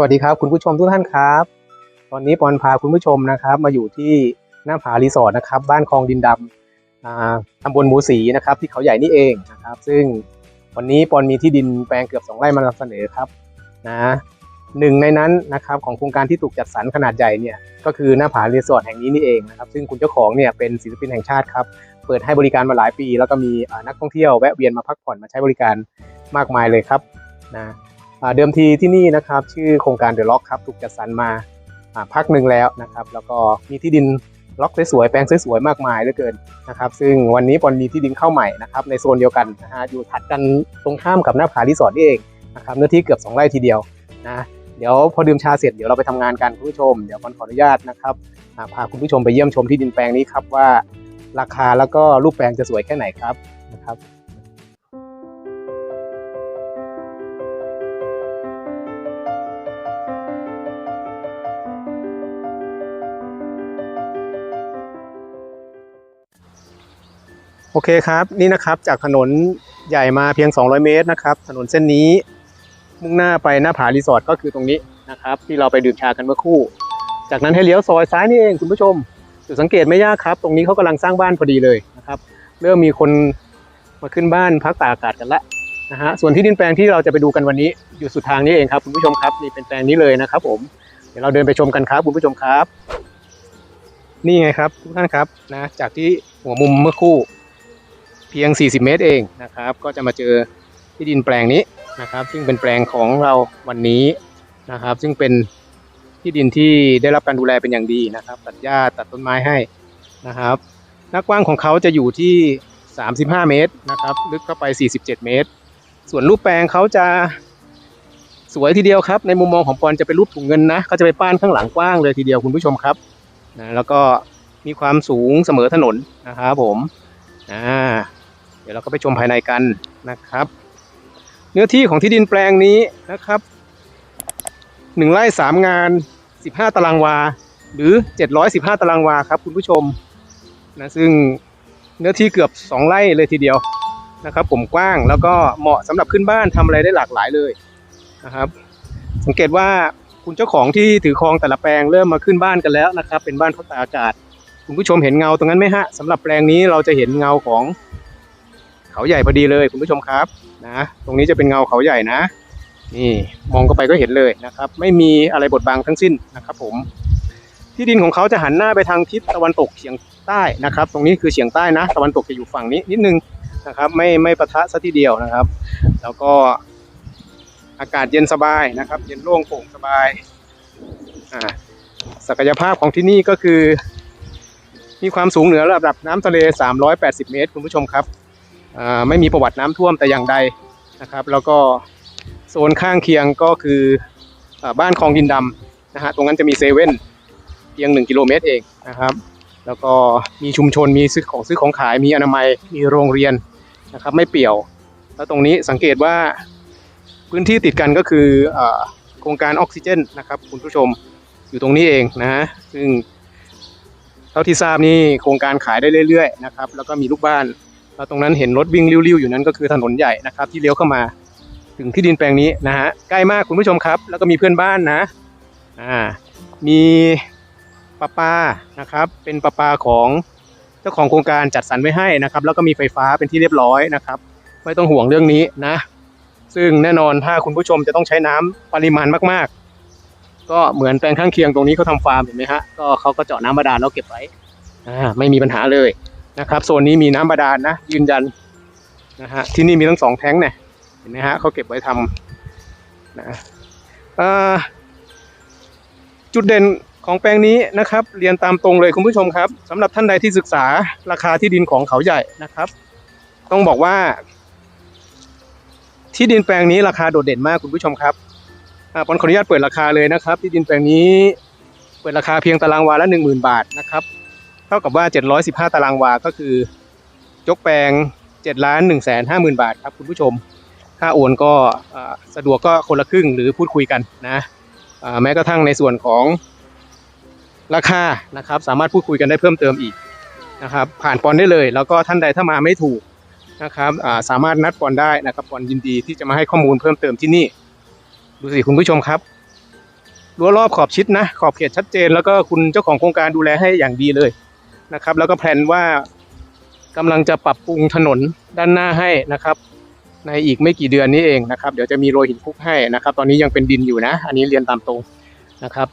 สวัสดีครับคุณผู้ชมทุกท่านครับ ตอนนี้ปอนพาคุณผู้ชมนะครับ มาอยู่ที่หน้าผารีสอร์ทนะครับบ้านคลองดินดำอ่าตำบลหมูสีนะครับ ที่เขาใหญ่นี่เองนะครับ ซึ่งวันนี้ปอนมีที่ดินแปลงเกือบสองไร่มานำเสนอครับนะหนึ่งในนั้นนะครับของโครงการที่ถูกจัดสรรขนาดใหญ่เนี่ยก็คือหน้าผารีสอร์ทแห่งนี้นี่เองนะครับซึ่งคุณเจ้าของเนี่ยเป็นศิลปินแห่งชาติครับเปิดให้บริการมาหลายปี แล้วก็มีอ่านักท่องเที่ยวแวะเวียนมาพักผ่อนมาใช้บริการมากมายเลยครับนะ เดิมทีที่นี่นะครับ ชื่อโครงการเดอะล็อกครับถูกจัดสรรมาพักหนึ่งแล้วนะครับ แล้วก็มีที่ดินล็อกสวยๆแปลงสวยๆมากมายเหลือเกินนะครับซึ่งวันนี้ปอนมีที่ดินเข้าใหม่นะครับในโซนเดียวกันนะฮะอยู่ถัดกันตรงข้ามกับหน้าผารีสอร์ทนี่เองนะครับเนื้อที่เกือบ 2 ไร่ทีเดียวนะเดี๋ยวพอดื่มชาเสร็จเดี๋ยวเราไปทำงานกันคุณผู้ชมเดี๋ยวปอนขออนุญาตนะครับพาคุณผู้ชมไปเยี่ยมชมที่ดินแปลงนี้ครับว่า ราคาแล้วก็รูปแปลงจะสวยแค่ไหนครับนะครับ อเคครับนี่นะครับจากถนนใหญ่มาเพียง 200 เมตรนะครับ ถนนเส้นนี้ มุ่งหน้าไปหน้าผารีสอร์ทก็คือตรงนี้นะครับ ที่เราไปดื่มชากันเมื่อคู่ จากนั้นให้เลี้ยวซอยซ้ายนี่เองคุณผู้ชมจุดสังเกตไม่ยากครับ ตรงนี้เขากำลังสร้างบ้านพอดีเลยนะครับเริ่มมีคนมาขึ้นบ้านพักตากอากาศกันละนะฮะส่วนที่ดินแปลงที่เราจะไปดูกันวันนี้อยู่สุดทางนี้เองครับคุณผู้ชมครับนี่เป็นแปลงนี้เลยนะครับ ผมเดี๋ยวเราเดินไปชมกันครับคุณผู้ชมครับ นี่ไงครับทุกท่านครับนะจากที่หัวมุมเมื่อคู่ เพียง 40 เมตรเองนะครับ ก็จะมาเจอที่ดินแปลงนี้นะครับ ซึ่งเป็นแปลงของเราวันนี้นะครับ ซึ่งเป็นที่ดินที่ได้รับการดูแลเป็นอย่างดีนะครับ ตัดหญ้าตัดต้นไม้ให้นะครับ หน้ากว้างของเขาจะอยู่ที่ 35 เมตรนะครับ ลึกเข้าไป 47 เมตร ส่วนรูปแปลงเขาจะสวยทีเดียวครับ ในมุมมองของปอนจะเป็นรูปถุงเงินนะเขาจะไปป้านข้างหลังกว้างเลยทีเดียวคุณผู้ชมครับนะแล้วก็มีความสูงเสมอถนนนะครับผมอ่า ดี๋ยวเราก็ไปชมภายในกันนะครับ เนื้อที่ของที่ดินแปลงนี้นะครับหนึ่งไร่สามงานสิบห้าตารางวา หรือเจ็ดร้อยสิบห้าตารางวาครับคุณผู้ชมนะซึ่งเนื้อที่เกือบสองไร่เลยทีเดียวนะครับ ผมกว้างแล้วก็เหมาะสำหรับขึ้นบ้านทำอะไรได้หลากหลายเลยนะครับ สังเกตว่าคุณเจ้าของที่ถือครองแต่ละแปลงเริ่มมาขึ้นบ้านกันแล้วนะครับ เป็นบ้านพักตากอากาศ คุณผู้ชมเห็นเงาตรงนั้นไหมฮะสำหรับแปลงนี้เราจะเห็นเงาของ เขาใหญ่พอดีเลยคุณผู้ชมครับนะตรงนี้จะเป็นเงาเขาใหญ่นะนี่มองเข้าไปก็เห็นเลยนะครับ ไม่มีอะไรบดบังทั้งสิ้นนะครับ ผม ที่ดินของเขาจะหันหน้าไปทางทิศตะวันตกเฉียงใต้นะครับ ตรงนี้คือเฉียงใต้นะ ตะวันตกจะอยู่ฝั่งนี้นิดนึงนะครับ ไม่ไม่ปะทะซะทีเดียวนะครับ แล้วก็อากาศเย็นสบายนะครับ เย็นโล่งโปร่งสบายอ่าศักยภาพของที่นี่ก็คือ มีความสูงเหนือระดับน้ำทะเล 380 เมตร คุณผู้ชมครับ ไม่มีประวัติน้ำท่วมแต่อย่างใดนะครับ แล้วก็โซนข้างเคียงก็คืออบ้านคลองดินดำนะฮะตรงนั้นจะมีเซเว่นเพียง 1 กิโลเมตรเองนะครับ แล้วก็มีชุมชนมีซื้อของซื้อของขายมีอนามัยมีโรงเรียนนะครับไม่เปี่ยว แล้วตรงนี้สังเกตว่าพื้นที่ติดกันก็คืออโครงการออกซิเจนนะครับคุณผู้ชมอยู่ตรงนี้เองนะซึ่งเท่าที่ทราบนี่โครงการขายได้เรื่อยๆนะครับแล้วก็มีลูกบ้าน แล้วตรงนั้นเห็นรถวิ่งริ้วๆอยู่นั้นก็คือถนนใหญ่นะครับ ที่เลี้ยวเข้ามาถึงที่ดินแปลงนี้นะฮะใกล้มากคุณผู้ชมครับ แล้วก็มีเพื่อนบ้านนะอ่ามีประปานะครับ เป็นประปาของเจ้าของโครงการจัดสรรไว้ให้นะครับ แล้วก็มีไฟฟ้าเป็นที่เรียบร้อยนะครับ ไม่ต้องห่วงเรื่องนี้นะ ซึ่งแน่นอนถ้าคุณผู้ชมจะต้องใช้น้ำปริมาณมากๆ ก็เหมือนแปลงข้างเคียงตรงนี้เขาทำฟาร์มเห็นไหมฮะก็เขาก็เจาะน้ำบาดาลแล้วเก็บไว้อ่าไม่มีปัญหาเลย นะครับโซนนี้มีน้ำบาดาลนะยืนยันนะฮะที่นี่มีทั้งสองแท้งเนี่ยเห็นไหมฮะเขาเก็บไว้ทำนะจุดเด่นของแปลงนี้นะครับ เรียนตามตรงเลยคุณผู้ชมครับสำหรับท่านใดที่ศึกษาราคาที่ดินของเขาใหญ่นะครับ ต้องบอกว่า ที่ดินแปลงนี้ราคาโดดเด่นมากคุณผู้ชมครับอ่าปอนขออนุญาตเปิดราคาเลยนะครับ ที่ดินแปลงนี้ เปิดราคาเพียงตารางวาละหนึ่งหมื่นบาทนะครับ เท่ากับว่า 715 ตารางวา ก็คือ ยกแปลง7ล้าน1แสน5หมื่นบาทครับคุณผู้ชมค่าโอนก็สะดวกก็คนละครึ่งหรือพูดคุยกันนะแม้กระทั่งในส่วนของราคานะครับ สามารถพูดคุยกันได้เพิ่มเติมอีกนะครับ ผ่านปอนได้เลย แล้วก็ท่านใดถ้ามาไม่ถูกนะครับสามารถนัดปอนได้นะครับปอนยินดีที่จะมาให้ข้อมูลเพิ่มเติมที่นี่ ดูสิคุณผู้ชมครับรั้วรอบขอบชิดนะ ขอบเขตชัดเจน แล้วก็คุณเจ้าของโครงการดูแลให้อย่างดีเลย นะครับ แล้วก็แพลนว่ากำลังจะปรับปรุงถนนด้านหน้าให้นะครับ ในอีกไม่กี่เดือนนี้เองนะครับ เดี๋ยวจะมีโรยหินคลุกให้นะครับ ตอนนี้ยังเป็นดินอยู่นะ อันนี้เรียนตามตรงนะครับ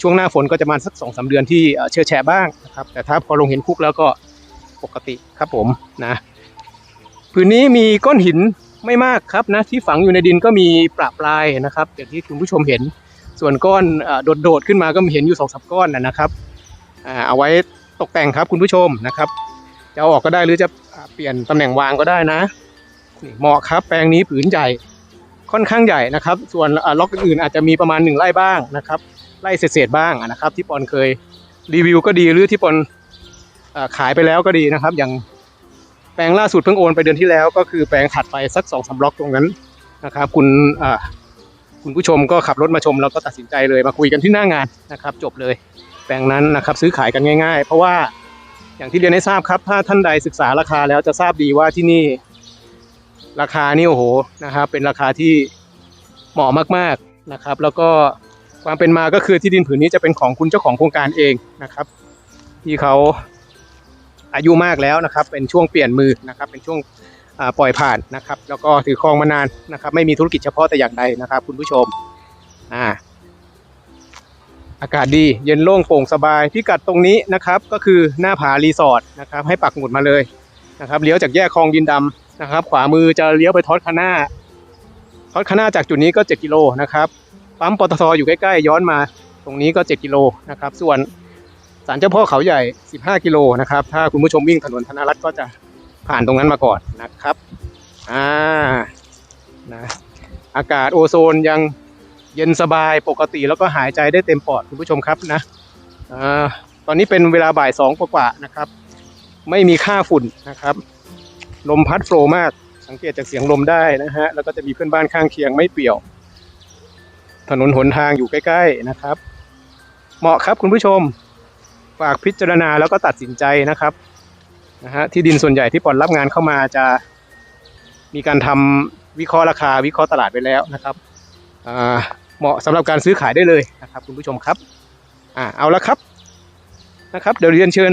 ช่วงหน้าฝนก็จะมาสักสองสาเดือนที่เชื่อแฉะบ้างนะครับ แต่ถ้าพอลงหินคลุกแล้วก็ปกติครับผมนะพื้นนี้มีก้อนหินไม่มากครับนะที่ฝังอยู่ในดินก็มีประปรายนะครับอย่างที่คุณผู้ชมเห็น ส่วนก้อนโดดๆขึ้นมาก็มีเห็นอยู่สองสามก้อนนะครับเอาไว้ ตกแต่งครับคุณผู้ชมนะครับ จะเอาออกก็ได้หรือจะเปลี่ยนตำแหน่งวางก็ได้นะนี่เหมาะครับ แปลงนี้ผืนใหญ่ค่อนข้างใหญ่นะครับ ส่วนล็อกอื่นอาจจะมีประมาณหนึ่งไร่บ้างนะครับไร่เศษๆบ้างนะครับ ที่ปอนเคยรีวิวก็ดีหรือที่ปอนอขายไปแล้วก็ดีนะครับ อย่างแปลงล่าสุดเพิ่งโอนไปเดือนที่แล้ว ก็คือแปลงถัดไปสักสองสามล็อกตรงนั้นนะครับ คุณคุณผู้ชมก็ขับรถมาชม แล้วก็ตัดสินใจเลยมาคุยกันที่หน้างานนะครับ จบเลย แปลงนั้นนะครับซื้อขายกันง่าย ๆ เพราะว่าอย่างที่เรียนให้ทราบครับ ถ้าท่านใดศึกษาราคาแล้วจะทราบดีว่าที่นี่ ราคานี่โอ้โหนะครับ เป็นราคาที่เหมาะมากๆนะครับ แล้วก็ความเป็นมาก็คือที่ดินผืนนี้จะเป็นของคุณเจ้าของโครงการเองนะครับ ที่เขาอายุมากแล้วนะครับ เป็นช่วงเปลี่ยนมือนะครับ เป็นช่วงปล่อยผ่านนะครับ แล้วก็ถือครองมานานนะครับ ไม่มีธุรกิจเฉพาะแต่อย่างใดนะครับ คุณผู้ชมอ่า อากาศดีเย็นโล่งโปร่งสบายพิกัดตรงนี้นะครับก็คือหน้าผารีสอร์ทนะครับให้ปักหมุดมาเลยนะครับเลี้ยวจากแยกคลองดินดำนะครับ ขวามือจะเลี้ยวไปทอดคาน่าทอดคาน่าจากจุดนี้ก็ 7 กิโลนะครับปั๊มปตทอยู่ใกล้ๆย้อนมาตรงนี้ก็ 7 กิโลนะครับส่วนศาลเจ้าพ่อเขาใหญ่ 15 กิโลนะครับถ้าคุณผู้ชมวิ่งถนนธนรัตน์ก็จะผ่านตรงนั้นมาก่อนนะครับอ่านะอากาศโอโซนยัง เย็นสบายปกติแล้วก็หายใจได้เต็มปอดคุณผู้ชมครับนะอตอนนี้เป็นเวลาบ่ายสองกว่าๆนะครับ ไม่มีค่าฝุ่นนะครับ ลมพัดโฟล์มากสังเกตจากเสียงลมได้นะฮะแล้วก็จะมีเพื่อนบ้านข้างเคียงไม่เปี่ยว ถนนหนทางอยู่ใกล้ ๆนะครับ เหมาะครับคุณผู้ชมฝากพิจารณาแล้วก็ตัดสินใจนะครับนะฮะที่ดินส่วนใหญ่ที่ปอนรับงานเข้ามาจะมีการทำวิเคราะห์ราคาวิเคราะห์ตลาดไปแล้วนะครับอ่า เหมาะสำหรับการซื้อขายได้เลยนะครับ คุณผู้ชมครับอ่าเอาละครับนะครับ เดี๋ยวเรียนเชิญ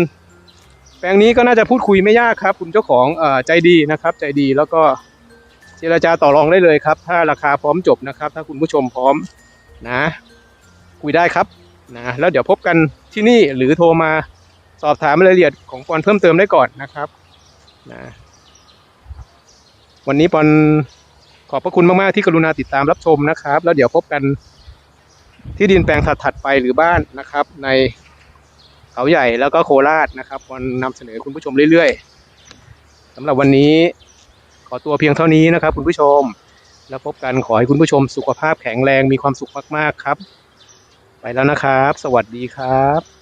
แปลงนี้ก็น่าจะพูดคุยไม่ยากครับ คุณเจ้าของเอ่อใจดีนะครับ ใจดีแล้วก็เจรจาต่อรองได้เลยครับ ถ้าราคาพร้อมจบนะครับ ถ้าคุณผู้ชมพร้อมนะ คุยได้ครับนะแล้วเดี๋ยวพบกันที่นี่หรือโทรมาสอบถามรายละเอียดของปอนเพิ่มเติมได้ก่อนนะครับนะวันนี้ปอน ขอบพระคุณมาก ๆ ที่กรุณาติดตามรับชมนะครับ แล้วเดี๋ยวพบกันที่ดินแปลงถัดๆไปหรือบ้านนะครับ ในเขาใหญ่แล้วก็โคราชนะครับวันนำเสนอคุณผู้ชมเรื่อย ๆสำหรับวันนี้ขอตัวเพียงเท่านี้นะครับ คุณผู้ชม แล้วพบกันขอให้คุณผู้ชมสุขภาพแข็งแรงมีความสุขมาก ๆ ครับ ไปแล้วนะครับ สวัสดีครับ